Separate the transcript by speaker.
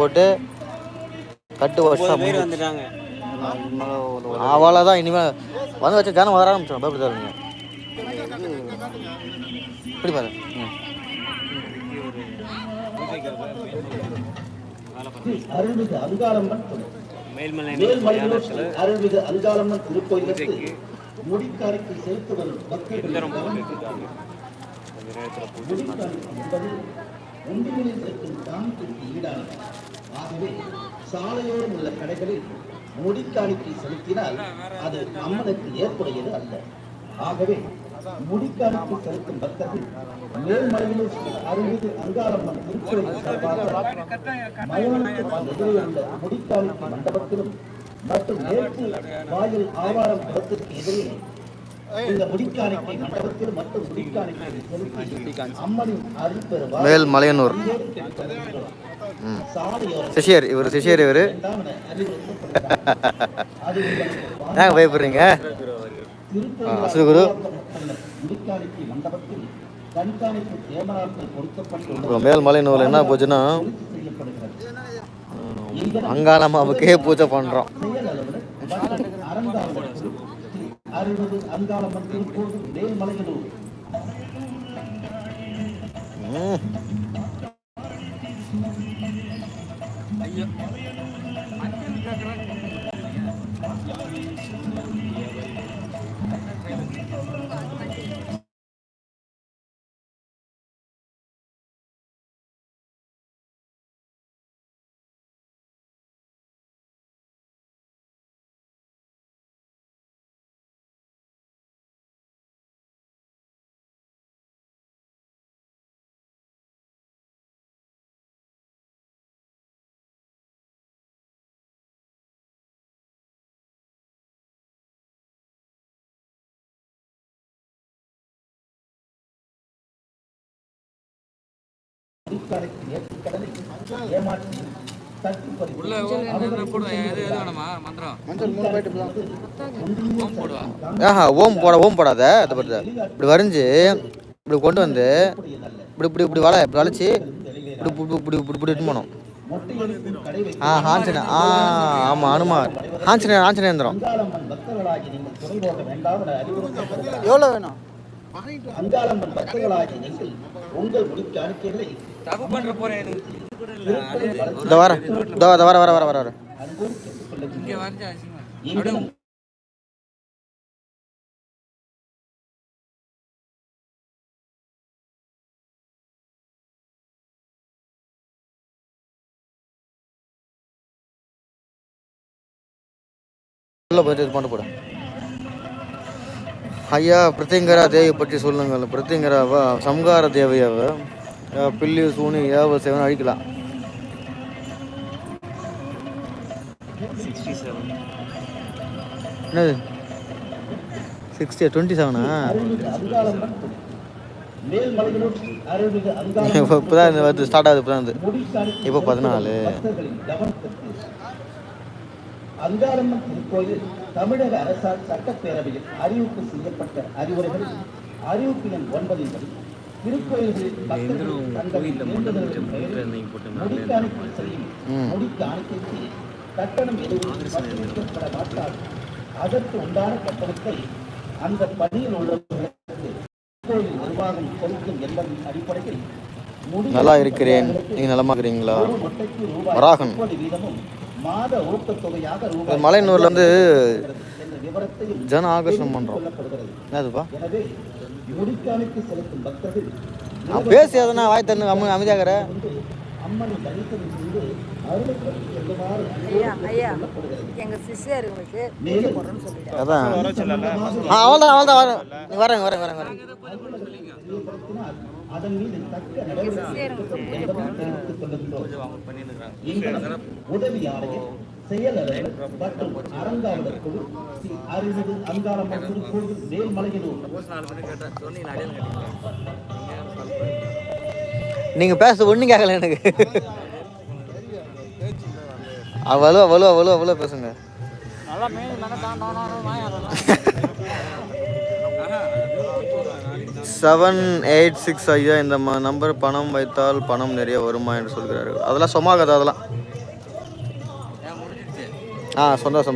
Speaker 1: போட்டு கட்டு
Speaker 2: வந்துட்டாங்க.
Speaker 1: அவ்வளோதான் இனிமேல் வந்து வச்சு ஜனம் வர ஆரம்பிச்சிடும் பயப்படுத்தாருங்க இப்படி பாரு. ம்.
Speaker 3: அருள்மிகு அங்காளம்மன்
Speaker 2: மேல்மலை
Speaker 3: மேல்மலையில் அருள்மிகு அங்காளம்மன் திருக்கோயிலுக்கு முடிக்காணிக்கு செலுத்து வரும் பக்தர்கள் என்பது உண்டிகளில் இருக்கும் காணிக்கைக்கு ஈடானது ஆகவே சாலையோரம் உள்ள கடைகளில் முடிக்காணிக்கை செலுத்தினால் அது அம்மனுக்கு ஏற்புடையது அல்ல. ஆகவே முடிக்காணிக்கை செலுத்தும் பக்தர்கள் மேல்மலையில் ஸ்ரீ அருள்மிகு அங்காளம்மன் திருக்கோயில் சார்பாக மயானத்திற்கு எதிரே உள்ள முடிக்காணிக்கை மண்டபத்திலும் மற்றும் மேற்கு வாயில் ஆவாரம் குளத்திற்கு எதிரே
Speaker 1: மேல் மலையனூர். சிஷியர் இவர் சிஷியர் இவர். ஏன் பயப்படுறீங்க? அசுகுரு இப்போ மேல் மலையனூரில் என்ன போச்சுன்னா அங்காளம்மாவுக்கே பூஜை பண்ணுறோம்
Speaker 3: செயலளவில் அறங்காவலர் குழு ஸ்ரீ அறுபது அங்காளம்மன் திருப்பூர் மேல்மலையனூர் ஏமாற்றி
Speaker 1: ஆஹா ஓம் போட ஓம் போடாத. அதை பற்றி இப்படி வரைஞ்சி இப்படி கொண்டு வந்து இப்படி இப்படி இப்படி வள இப்படி வளைச்சி இப்படி இப்படி இப்படி இப்படி போனோம் ஆ ஆஞ்சநே ஆ ஆமாம் அனுமார்.
Speaker 3: போக வேண்டாம் என அறிவுறுத்தப்படுகிறார்
Speaker 1: எவ்வளோ வேணும்
Speaker 3: உங்கள் முடிக்கு அனுப்பியதை
Speaker 2: தப்பு பண்ற போறேன்
Speaker 1: இந்த வர. இந்த வர வர வர வர வர
Speaker 2: இங்க வரைஞ்சா
Speaker 1: உள்ள போயிட்டு இது பண்ண போடு. ஐயா பிரத்யங்கரா தேவி பற்றி சொல்லுங்கள். பிரத்யங்கராவா சம்கார தேவையாவ பில்லி சூனி ஏவ சேவன் அழிக்கலாம் என்னது? சிக்ஸ்டி டுவெண்ட்டி செவனா இப்போ இப்போ தான் வந்து ஸ்டார்ட் ஆகுது இப்போ தான் வந்து. இப்போ பதினாலு.
Speaker 3: அங்காளம்மன் திருக்கோயில் தமிழக அரசால் சட்டப்பேரவையில் அறிவிப்பு செய்யப்பட்ட அறிவுரைகள் அறிவிப்பு எண் ஒன்பதின் படி கட்டணம் எதுவும் அதற்கு உண்டான கட்டணத்தை அந்த பணியில் உள்ளவர்களுக்கு கோயில் நிர்வாகம் செலுத்தும் என்பதன் அடிப்படையில்
Speaker 1: நல்லா இருக்கிறேன். நீங்கள் நலமா இருக்கிறீங்களா வராகன். மலையனூர்ல
Speaker 3: விவரத்தையும்
Speaker 1: ஜன ஆகர்ஷணம் பண்ணுறோம்
Speaker 3: சொல்லப்படுகிறது
Speaker 1: என்னதுப்பா?
Speaker 3: எனவே முடிக்காணிக்கு செலுத்தும் பக்தர்கள்
Speaker 1: நான் பேசி எதனா வாய் தந்து அம்ம அமைதியாகிற?
Speaker 3: அம்மனை தரிசனம் செய்து
Speaker 1: அவ்வளோதான் அவ்வளோதான் வரேன் நீ வரேன் வரேன் வரேன் வரேன்.
Speaker 3: உதவி ஆணையர் செயலர் மற்றும் அறங்காவலர் குழு ஸ்ரீ அருள்மிகு திருக்கோவில்
Speaker 1: நீங்கள் ஒன்றும் கேட்கல எனக்கு. அவ்வளோ அவ்வளோ அவ்வளோ அவ்வளோ பேசுங்க. செவன் எயிட் சிக்ஸ் ஐயா இந்த நம்பர் பணம் வைத்தால் பணம் நிறைய வருமா என்று சொல்கிறார்கள். அதெல்லாம் சும்மா கதை அதெல்லாம். ஆ சந்தோஷம்